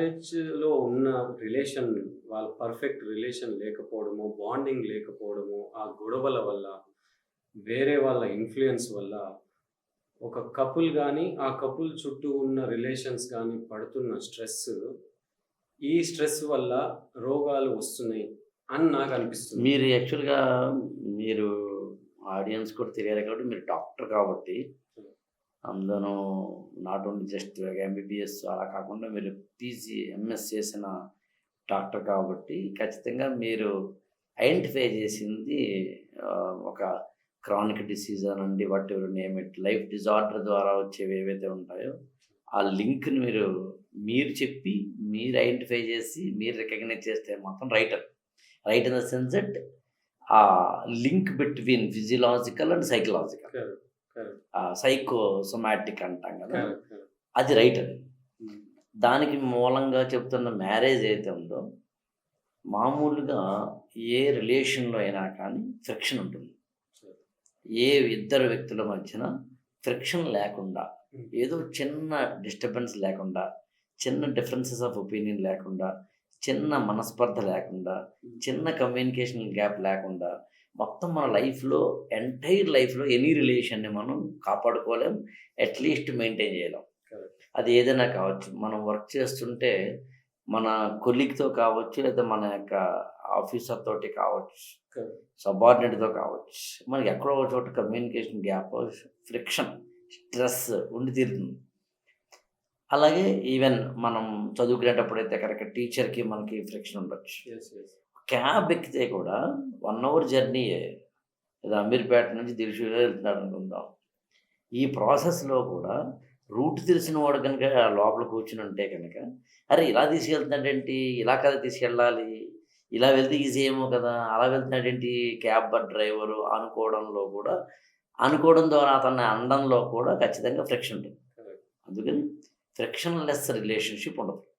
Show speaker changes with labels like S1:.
S1: మ్యారేజ్లో ఉన్న రిలేషన్ వాళ్ళ perfect relation లేకపోవడము బాండింగ్ లేకపోవడము ఆ గొడవల వల్ల వేరే వాళ్ళ ఇన్ఫ్లుయెన్స్ వల్ల ఒక కపుల్ కానీ ఆ కపుల్ చుట్టూ ఉన్న రిలేషన్స్ కానీ పడుతున్న స్ట్రెస్ ఈ స్ట్రెస్ వల్ల రోగాలు వస్తున్నాయి అని నాకు అనిపిస్తుంది.
S2: మీరు యాక్చువల్గా మీరు ఆడియన్స్ కూడా తెలియాలి కాబట్టి మీరు డాక్టర్ కాబట్టి అందులోనూ నాట్ ఓన్లీ జస్ట్ ఎంబీబీఎస్ అలా కాకుండా మీరు పీజీ ఎంఎస్ చేసిన డాక్టర్ కాబట్టి ఖచ్చితంగా మీరు ఐడెంటిఫై చేసింది ఒక క్రానిక్ డిసీజ్ అనండి what name it. Life disorder ద్వారా వచ్చేవి ఏవైతే ఉంటాయో ఆ లింక్ని మీరు మీరు చెప్పి మీరు ఐడెంటిఫై చేసి మీరు రికగ్నైజ్ చేస్తే మాత్రం writer. Right in the sense that ఆ link between physiological and psychological. Psychosomatic అంటాం కదా. అది రైట్ అది.
S1: ఉమ్,
S2: దానికి మూలంగా చెప్తున్న మ్యారేజ్ అయితే ఉందో మామూలుగా ఏ రిలేషన్లో అయినా కానీ ఫ్రిక్షన్ ఉంటుంది. ఏ ఇద్దరు వ్యక్తుల మధ్యన ఫ్రిక్షన్ లేకుండా
S1: ఉమ్,
S2: ఏదో చిన్న డిస్టర్బెన్స్ లేకుండా చిన్న డిఫరెన్సెస్ ఆఫ్ ఒపీనియన్ లేకుండా చిన్న మనస్పర్ధ లేకుండా చిన్న కమ్యూనికేషన్ గ్యాప్ లేకుండా మొత్తం మన లైఫ్లో ఎంటైర్ లైఫ్లో ఎనీ రిలేషన్ని మనం కాపాడుకోలేం అట్లీస్ట్ మెయింటైన్ చేయలేం. అది ఏదైనా కావచ్చు మనం వర్క్ చేస్తుంటే మన కొలీగ్తో కావచ్చు లేదా మన యొక్క ఆఫీసర్ తోటి కావచ్చు. సబార్డినేట్తో కావచ్చు మనకి ఎక్కడో ఒక చోట కమ్యూనికేషన్ గ్యాప్ ఫ్రిక్షన్ స్ట్రెస్ ఉండి తీరుతుంది అలాగే ఈవెన్ మనం చదువుకునేటప్పుడు అయితే కనుక టీచర్కి మనకి ఫ్రిక్షన్ ఉండొచ్చు. క్యాబ్ ఎక్కితే కూడా వన్ అవర్ జర్నీయే లేదా అమీర్పేట నుంచి దిల్షుగా వెళ్తున్నాడు అనుకుందాం. ఈ ప్రాసెస్లో కూడా రూట్ తెలిసిన వాడు కనుక లోపల కూర్చుని ఉంటే కనుక అరే ఇలా తీసుకెళ్తున్నాడేంటి ఇలా కదా తీసుకెళ్ళాలి? ఇలా వెళ్తే ఈజీ ఏమో కదా? అలా వెళ్తున్నాడేంటి క్యాబ్ డ్రైవరు అనుకోవడంలో కూడా అనుకోవడం ద్వారా అతన్ని అనడంలో కూడా ఖచ్చితంగా ఫ్రిక్షన్ ఉంటుంది. అందుకని സെക്ഷണൽ റിലേഷൻഷിപ്പ് ഉണ്ട്